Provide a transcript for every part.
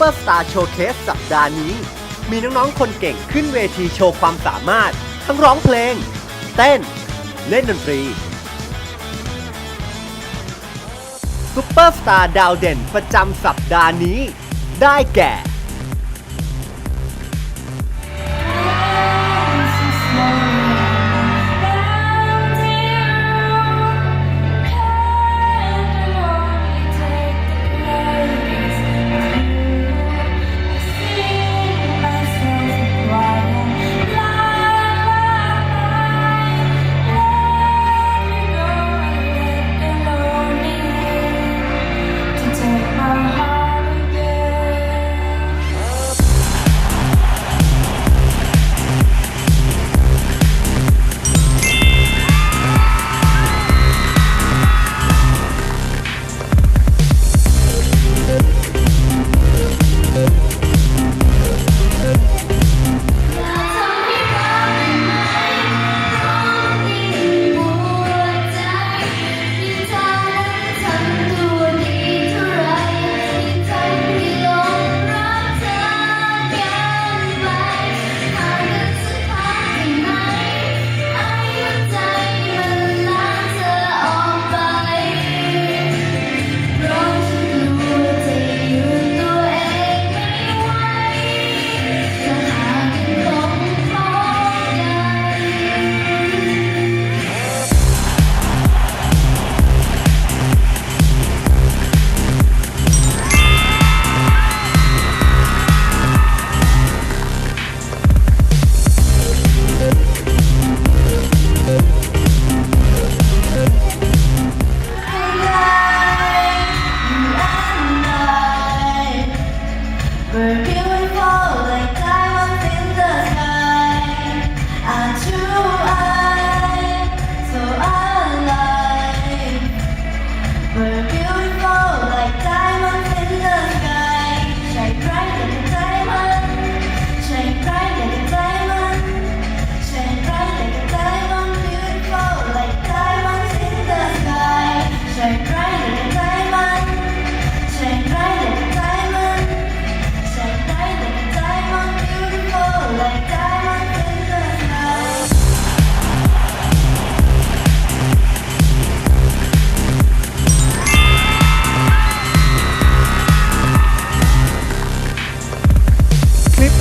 ปอร์สตาร์โชว์เคสสัปดาห์นี้ มีน้องๆ คนเก่งขึ้นเวทีโชว์ความสามารถ ทั้งร้องเพลง เต้น เล่นดนตรีซุปเปอร์สตาร์ดาวเด่นประจำสัปดาห์นี้ ได้แก่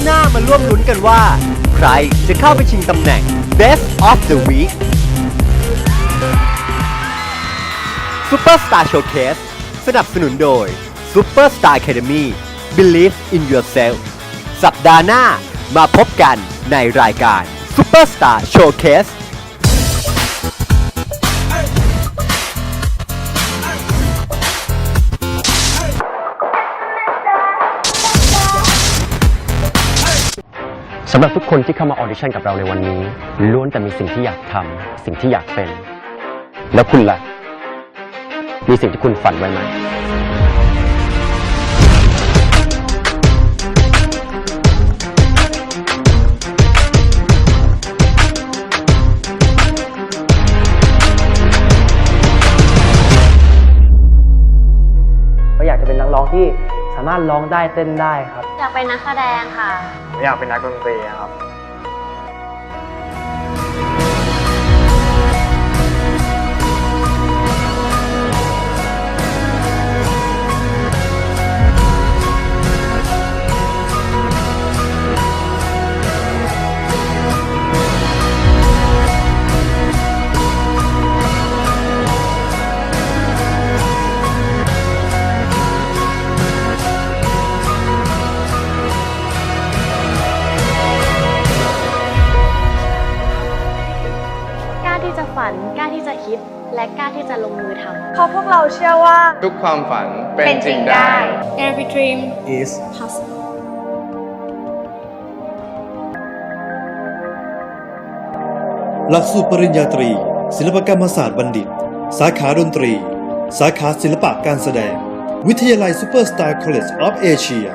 หน้ามาร่วมลุ้นกันว่า ใครจะเข้าไปชิงตำแหน่ง Best of the Week Superstar Showcase สนับสนุนโดย Superstar Academy Believe in Yourself สัปดาห์หน้ามาพบกันในรายการ Superstar Showcase สำหรับทุกคนที่เข้ามาออดิชั่นกับเราในวันนี้ ล้วนแต่มีสิ่งที่อยากทำสิ่งที่อยากเป็น แล้วคุณล่ะ มีสิ่งที่คุณฝันไว้ไหม ก็อยากจะเป็นนักร้องที่สามารถร้องได้เต้นได้ครับ อยากเป็นนักแสดงค่ะ อยากเป็นนักดนตรีครับ ฝันกล้าที่จะคิด และกล้าที่จะลงมือทำเพราะพวกเราเชื่อว่า ทุกความฝันเป็นจริงได้ Every dream is possible หลักสูตรปริญญาตรี ศิลปกรรมศาสตร์บัณฑิต สาขาดนตรี สาขาศิลปะการแสดง วิทยาลัยซูเปอร์สตาร์คอลเลจออฟเอเชีย